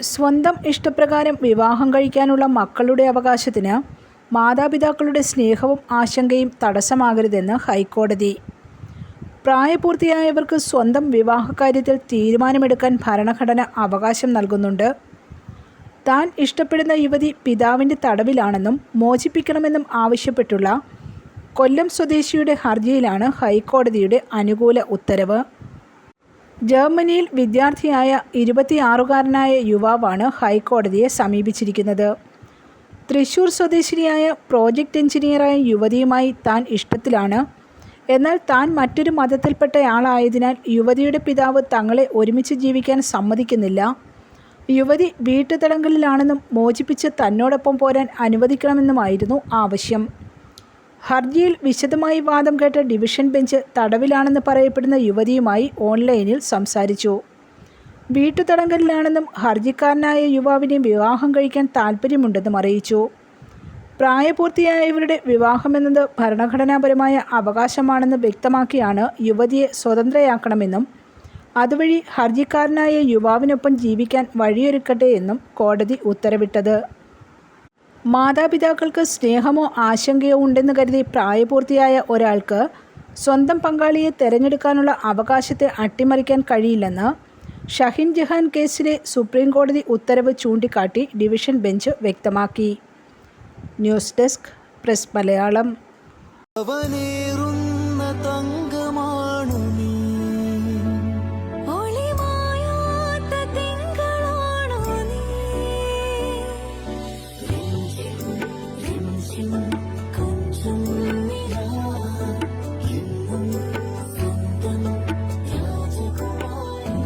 സ്വന്തം ഇഷ്ടപ്രകാരം വിവാഹം കഴിക്കാനുള്ള മക്കളുടെ അവകാശത്തിന് മാതാപിതാക്കളുടെ സ്നേഹവും ആശങ്കയും തടസ്സമാകരുതെന്ന് ഹൈക്കോടതി. പ്രായപൂർത്തിയായവർക്ക് സ്വന്തം വിവാഹകാര്യത്തിൽ തീരുമാനമെടുക്കാൻ ഭരണഘടന അവകാശം നൽകുന്നുണ്ട്. താൻ ഇഷ്ടപ്പെടുന്ന യുവതി പിതാവിന്റെ തടവിലാണെന്നും മോചിപ്പിക്കണമെന്നും ആവശ്യപ്പെട്ടുള്ള കൊല്ലം സ്വദേശിയുടെ ഹർജിയിലാണ് ഹൈക്കോടതിയുടെ അനുകൂല ഉത്തരവ്. ജർമ്മനിയിൽ വിദ്യാർത്ഥിയായ ഇരുപത്തിയാറുകാരനായ യുവാവാണ് ഹൈക്കോടതിയെ സമീപിച്ചിരിക്കുന്നത്. തൃശൂർ സ്വദേശിനിയായ പ്രോജക്റ്റ് എഞ്ചിനീയറായ യുവതിയുമായി താൻ ഇഷ്ടത്തിലാണ്. എന്നാൽ താൻ മറ്റൊരു മതത്തിൽപ്പെട്ടയാളായതിനാൽ യുവതിയുടെ പിതാവ് തങ്ങളെ ഒരുമിച്ച് ജീവിക്കാൻ സമ്മതിക്കുന്നില്ല. യുവതി വീട്ടുതടങ്കലിലാണെന്നും മോചിപ്പിച്ച് തന്നോടൊപ്പം പോരാൻ അനുവദിക്കണമെന്നുമായിരുന്നു ആവശ്യം. ഹർജിയിൽ വിശദമായി വാദം കേട്ട ഡിവിഷൻ ബെഞ്ച് തടവിലാണെന്ന് പറയപ്പെടുന്ന യുവതിയുമായി ഓൺലൈനിൽ സംസാരിച്ചു. വീട്ടുതടങ്കലിലാണെന്നും ഹർജിക്കാരനായ യുവാവിനെ വിവാഹം കഴിക്കാൻ താൽപ്പര്യമുണ്ടെന്നും അറിയിച്ചു. പ്രായപൂർത്തിയായവരുടെ വിവാഹമെന്നത് ഭരണഘടനാപരമായ അവകാശമാണെന്ന് വ്യക്തമാക്കിയാണ് യുവതിയെ സ്വതന്ത്രയാക്കണമെന്നും അതുവഴി ഹർജിക്കാരനായ യുവാവിനൊപ്പം ജീവിക്കാൻ വഴിയൊരുക്കട്ടെ എന്നും കോടതി ഉത്തരവിട്ടത്. മാതാപിതാക്കൾക്ക് സ്നേഹമോ ആശങ്കയോ ഉണ്ടെന്ന് കരുതി പ്രായപൂർത്തിയായ ഒരാൾക്ക് സ്വന്തം പങ്കാളിയെ തെരഞ്ഞെടുക്കാനുള്ള അവകാശത്തെ അട്ടിമറിക്കാൻ കഴിയില്ലെന്ന് ഷഹിൻ ജഹാൻ കേസിലെ സുപ്രീം കോടതി ഉത്തരവ് ചൂണ്ടിക്കാട്ടി ഡിവിഷൻ ബെഞ്ച് വ്യക്തമാക്കി. News desk press Malayalam. രാജകുമാരി